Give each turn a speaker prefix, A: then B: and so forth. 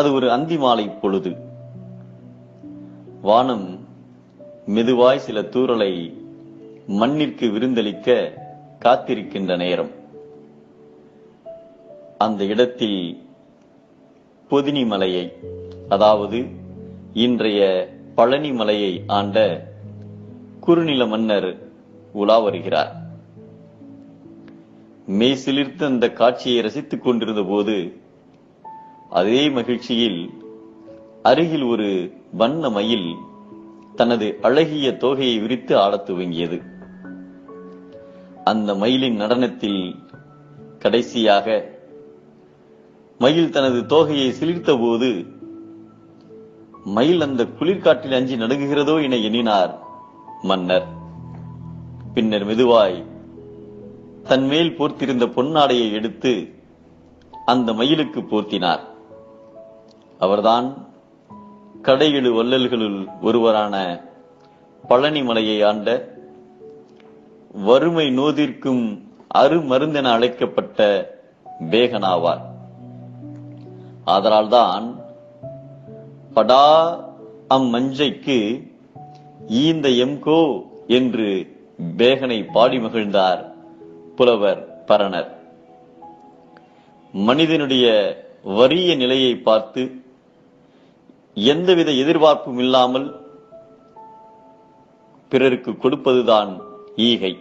A: அது ஒரு அந்தி மாலை பொழுது. வானம் மெதுவாய் சில தூரலை மண்ணிற்கு விருந்தளிக்க காத்திருக்கின்ற நேரம். அந்த இடத்தில் பொதினி மலையை அதாவது இன்றைய பழனி மலையை ஆண்ட குறுநில மன்னர் உலா வருகிறார். மெய் சிலிர்த்து அந்த காட்சியை ரசித்துக் கொண்டிருந்த போது அதே மகிழ்ச்சியில் அருகில் ஒரு வண்ண மயில் தனது அழகிய தோகையை விரித்து ஆடத் துவங்கியது. அந்த மயிலின் நடனத்தில் கடைசியாக மயில் தனது தோகையை சிலிர்த்த போது மயில் அந்த குளிர்காற்றில் அஞ்சி நடுங்குகிறதோ என எண்ணினார் மன்னர். பின்னர் மெதுவாய் தன் மேல் போர்த்திருந்த பொன்னாடையை எடுத்து அந்த மயிலுக்கு போர்த்தினார். அவர்தான் கடையிலு வள்ளல்களுள் ஒருவரான பழனி மலையை ஆண்ட வறுமை நோதிற்கும் அருமருந்தென அழைக்கப்பட்ட பேகனாவார் ஆதலால்தான் படா அம்மஞ்சைக்கு ஈந்த எம்கோ என்று பேகனை பாடி மகிழ்ந்தார் புலவர் பரணர். மனிதனுடைய வறிய நிலையை பார்த்து எந்தவித எதிர்பார்ப்பும் இல்லாமல் பிறருக்கு கொடுப்பதுதான் ஈகை.